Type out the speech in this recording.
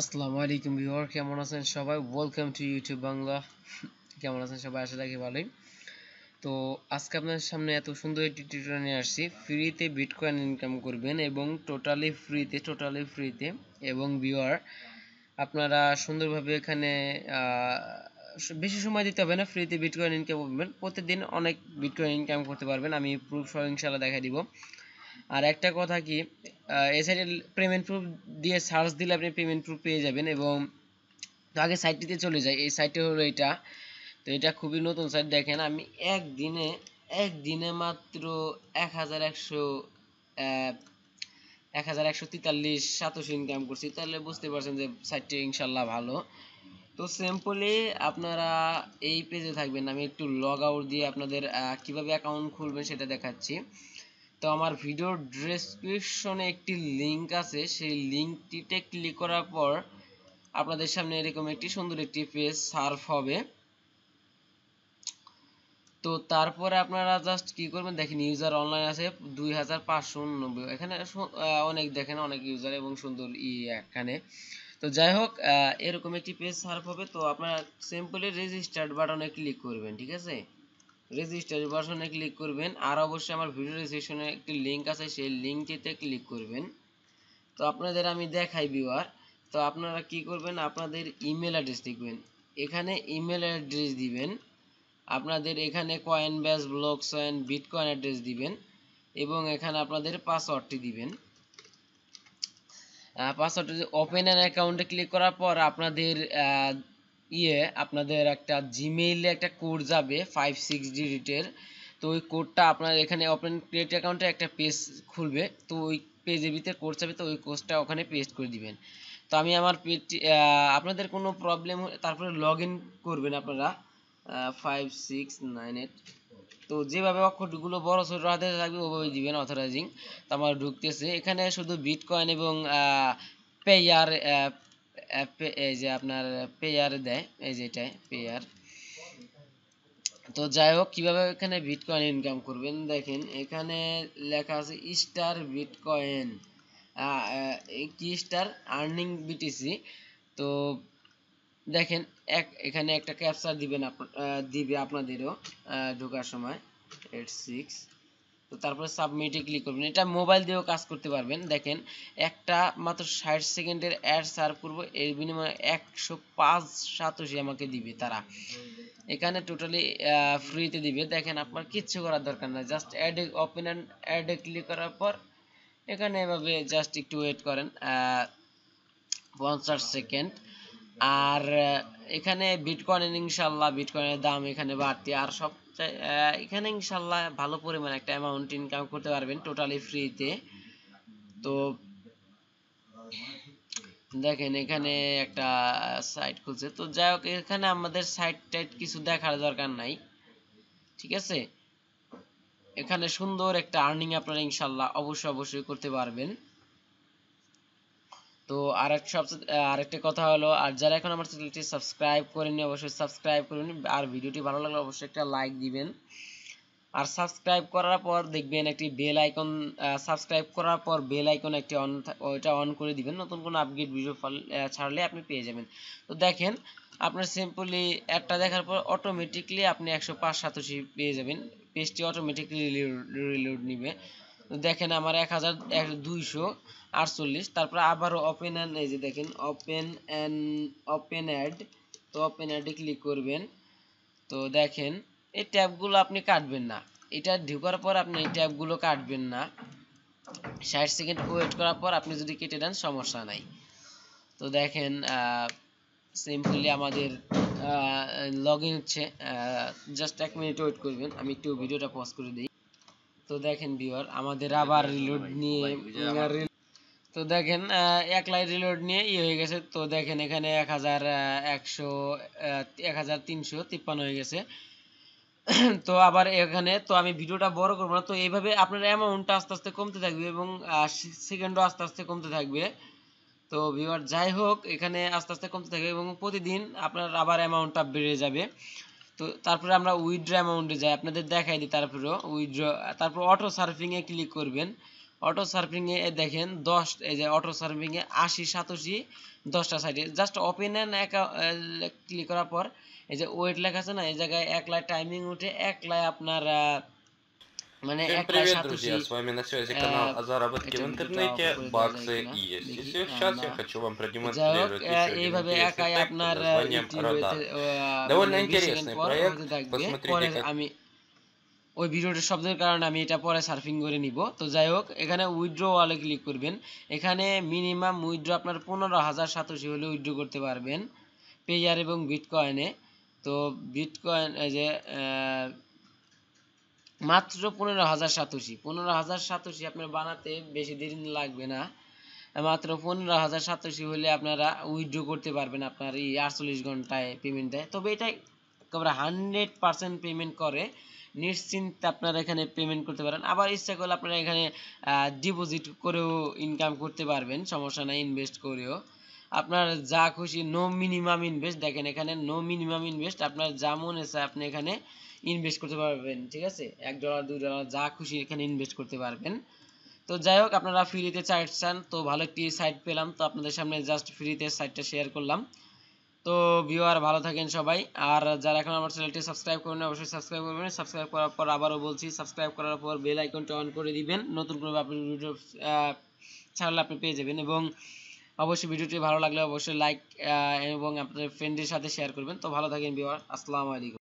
আসসালামু আলাইকুম ভিউয়ার, কেমন আছেন সবাই? Welcome to YouTube Bangla. কেমন আছেন সবাই? আশা রাখি ভালোই। তো আজকে আপনাদের সামনে এত সুন্দর একটি টিউটোরিয়াল নিয়ে আসছি। ফ্রিতে বিটকয়েন ইনকাম করবেন এবং টোটালি ফ্রিতে টোটালি ফ্রিতে এবং ভিউয়ার, আপনারা সুন্দরভাবে এখানে বেশি সময় দিতে হবে না। ফ্রিতে বিটকয়েন ইনকাম করবেন। প্রতিদিন অনেক বিটকয়েন ইনকাম করতে পারবেন। আমি প্রুফ সহ ইনশাল্লাহ দেখা দিব। আর একটা কথা কি এই সাইটে পেমেন্ট প্রুফ দিয়ে সার্চ দিলে আপনি পেমেন্ট প্রুফ পেয়ে যাবেন এবং তো আগে সাইটটিতে চলে যাই, এই সাইটটি হলো এটা। তো এটা খুবই নতুন সাইট দেখেন আমি একদিনে একদিনে মাত্র এক হাজার একশো এক হাজার একশো তেতাল্লিশ, সাতাশি ইনকাম করছি। তাহলে বুঝতে পারছেন যে সাইটটি ইনশাল্লাহ ভালো। তো সিম্পলি আপনারা এই পেজে থাকবেন। আমি একটু লগ আউট দিয়ে আপনাদের কীভাবে অ্যাকাউন্ট খুলবেন সেটা দেখাচ্ছি। তো আমার ভিডিওর ডেসক্রিপশনে একটি লিংক আছে। সেই লিংকটিতে ক্লিক করার পর আপনাদের সামনে এরকম একটি সুন্দর একটি পেজ সার্ফ হবে। তো তারপরে আপনারা জাস্ট কি করবেন, দেখেন ইউজার অনলাইন আছে দুই হাজার পাঁচশো উননব্বই। এখানে অনেক দেখেন, অনেক ইউজার এবং সুন্দর ই এখানে। তো যাই হোক এরকম একটি পেজ সার্ফ হবে। তো আপনারা সিম্পলি রেজিস্টার্ড বাটনে ক্লিক করবেন, ঠিক আছে? রেজিস্টার বাটনে ক্লিক করবেন। আর অবশ্যই আমার ভিডিও রেজিস্ট্রেশনে একটি লিংক আছে, সেই লিংকটিতে ক্লিক করবেন। তো আপনাদের আমি দেখাই ভিউয়ার তো আপনারা কি করবেন, আপনাদের ইমেল অ্যাড্রেস লিখবেন এখানে ইমেল অ্যাড্রেস দিবেন। আপনাদের এখানে কয়েন ব্যাস ব্লক সয়েন বিটকয়েন অ্যাড্রেস দিবেন। এবং এখানে আপনাদের পাসওয়ার্ডটি দিবেন। পাসওয়ার্ড ওপেন অ্যান অ্যাকাউন্টে ক্লিক করার পর আপনাদের ইয়ে আপনাদের একটা জিমেইলে একটা কোড যাবে ফাইভ সিক্স ডিজিটের তো ওই কোডটা আপনার এখানে ওপেন ক্রিয়েট অ্যাকাউন্টে একটা পেজ খুলবে। তো ওই পেজের ভিতরে কোড যাবে, তো ওই কোডটা ওখানে পেস্ট করে দিবেন। তো আমি আমার পেজটি আপনাদের কোনো প্রবলেম তারপরে লগ করবেন আপনারা ফাইভ সিক্স নাইন এইট তো যেভাবে অক্ষরগুলো বড়, ছোট হাতে থাকবে ওভাবে দিবেন অথরাইজিং তো আমার ঢুকতেছে। এখানে শুধু বিটকয়েন এবং পেয়ার এই যে আপনার পেয়ার দেয়, এই যে পেয়ার তো যাই হোক, কীভাবে এখানে বিটকয়েন ইনকাম করবেন? দেখেন, এখানে লেখা আছে স্টার বিটকয়েন কি স্টার আর্নিং বিটিসি তো দেখেন, এক, এখানে একটা ক্যাপচার দিবেন দিবে আপনাদেরও ঢোকার সময়। এইট সিক্স তো তারপরে সাবমিটে ক্লিক করবেন। এটা মোবাইল দিয়েও কাজ করতে পারবেন। দেখেন, একটা মাত্র ষাট সেকেন্ডের অ্যাড সার্ভ করব। এর বিনিময়ে একশো পাঁচ সাতাশি আমাকে দিবে তারা। এখানে টোটালি ফ্রিতে দিবে। দেখেন, আপনার কিচ্ছু করার দরকার নাই। জাস্ট অ্যাডে ওপেন অ্যান্ড অ্যাডে ক্লিক করার পর এখানে এভাবে জাস্ট একটু ওয়েট করেন পঞ্চাশ সেকেন্ড। আর এখানে বিটকয়েন ইনশাল্লাহ বিটকয়েনের দাম এখানে বাড়তি। আর সব এখানে ইনশাল্লাহ ভালো পরিমাণ একটা অ্যামাউন্ট ইনকাম করতে পারবেন টোটালি ফ্রিতে তো দেখেন এখানে একটা সাইট খুলছে। তো যাই হোক, এখানে আমাদের সাইট টাইট কিছু দেখার দরকার নাই। ঠিক আছে? এখানে সুন্দর একটা আর্নিং আপনারা ইনশাল্লাহ অবশ্যই অবশ্যই করতে পারবেন। তো আরেক সবচেয়ে আরেকটা কথা হলো, আর যারা এখন আমার চ্যানেলটি সাবস্ক্রাইব করেনি অবশ্যই সাবস্ক্রাইব করুন আর ভিডিওটি ভালো লাগলে অবশ্যই একটা লাইক দিবেন। আর সাবস্ক্রাইব করার পর দেখবেন একটি বেল আইকন সাবস্ক্রাইব করার পর বেল আইকন একটি অন ওইটা অন করে দিবেন। নতুন কোনো আপডেট ভিডিও ছাড়লে আপনি পেয়ে যাবেন। তো দেখেন, আপনার সিম্পলি একটা দেখার পর অটোমেটিকলি আপনি একশো পাঁচ সাতাশি পেয়ে যাবেন। পেজটি অটোমেটিকলি রিলোড নিবে। দেখেন আমার এক হাজার দুইশো। আটচল্লিশ তারপর আবারও ওপেন অ্যান্ড এই যে দেখেন ওপেন অ্যান্ড ওপেন অ্যাড তো ওপেন অ্যাডে ক্লিক করবেন। তো দেখেন এই ট্যাবগুলো আপনি কাটবেন না। এটা ঢুকার পর আপনি এই ট্যাবগুলো কাটবেন না। ষাট সেকেন্ড ওয়েট করার পর আপনি যদি কেটে দেন সমস্যা নাই। তো দেখেন সিম্পলি আমাদের লগ ইন হচ্ছে জাস্ট এক মিনিট ওয়েট করবেন। আমি একটু ভিডিওটা পজ করে দিই। তো দেখেন ভিউয়ার আমাদের আবার রিলোড নিয়ে তো দেখেন এক লাইট রিলোড নিয়ে ইয়ে হয়ে গেছে। তো দেখেন এখানে এক হাজার একশো এক হাজার তিনশো তিপ্পান্ন হয়ে গেছে। তো আবার এখানে, তো আমি ভিডিওটা বড় করব না। তো এইভাবে আপনার অ্যামাউন্টটা আস্তে আস্তে কমতে থাকবে এবং সেকেন্ডও আস্তে আস্তে কমতে থাকবে। তো ভিউয়ার যাই হোক, এখানে আস্তে আস্তে কমতে থাকবে এবং প্রতিদিন আপনার আবার অ্যামাউন্টটা বেড়ে যাবে। তো তারপরে আমরা উইথড্র অ্যামাউন্টে যাই, আপনাদের দেখাই দিই তারপরেও উইথড্র তারপর অটো সার্ফিংয়ে ক্লিক করবেন। অটো সার্ফিং এ দেখেন দশ এই যে অটো সার্ফিং এ আশি সাতাশি দশটা সাইডে জাস্ট ওপেন এন্ড ক্লিক করার পর এই যে ওয়েট লেখা আছে না এই জায়গায় এক লাই টাইমিং উঠে এক লাই আপনার আহ, মানে Всем এক লাই привет, সাতাশি друзья! С вами на связи э, канал о заработке в это интернете, где-то баксы вроде и есть. И দেখি, сейчас я আমরা- хочу вам যাই হোক продемонстрировать আহ, еще один এইভাবে интересный একাই тег আপনার под আহ, названием একটি Radar. হইতে, আহ, Довольно মানে 20 интересный সেকেন্ড পর проект. হতে থাকবে। Посмотрите, পরে как- আমি ওই ভিডিওটির শব্দের কারণে আমি এটা পরে সার্ফিং করে নিব। তো যাই হোক, এখানে উইথড্র ওয়ালে ক্লিক করবেন। এখানে মিনিমাম উইথড্র আপনার পনেরো হাজার সাতশি হলে উইথড্র করতে পারবেন পেয়ার এবং বিটকয়েনে তো বিটকয়েন যে মাত্র পনেরো হাজার সাতশি। পনেরো হাজার সাতাশি আপনার বানাতে বেশি দিন লাগবে না। মাত্র পনেরো হাজার সাতশি হলে আপনারা উইথড্র করতে পারবেন আপনার এই আটচল্লিশ ঘন্টায় পেমেন্ট দেয় তবে এটা একেবারে হান্ড্রেড পার্সেন্ট পেমেন্ট করে। নিশ্চিন্তে আপনারা এখানে পেমেন্ট করতে পারেন। আবার ইচ্ছা করলে আপনারা এখানে ডিপোজিট করেও ইনকাম করতে পারবেন। সমস্যা নাই ইনভেস্ট করেও। আপনার যা খুশি নো মিনিমাম ইনভেস্ট দেখেন এখানে নো মিনিমাম ইনভেস্ট আপনার যা মনে চায় আপনি এখানে ইনভেস্ট করতে পারবেন, ঠিক আছে? এক ডলার দুই ডলার যা খুশি এখানে ইনভেস্ট করতে পারবেন। তো যাই হোক, আপনারা ফ্রিতে সাইট চান, তো ভালো একটি সাইট পেলাম। তো আপনাদের সামনে জাস্ট ফ্রিতে সাইটটা শেয়ার করলাম। তো ভিউয়ার, ভালো থাকেন সবাই। আর যারা এখন আমার চ্যানেলটি সাবস্ক্রাইব করবেন অবশ্যই সাবস্ক্রাইব করবেন। সাবস্ক্রাইব করার পর আবারও বলছি, সাবস্ক্রাইব করার পর বেল আইকনটা অন করে দিবেন। নতুন করে আপনি ভিডিও ছাড়লে আপনি পেয়ে যাবেন। এবং অবশ্যই ভিডিওটি ভালো লাগলে অবশ্যই লাইক এবং আপনাদের ফ্রেন্ডের সাথে শেয়ার করবেন। তো ভালো থাকেন ভিউয়ার, আসসালামু আলাইকুম।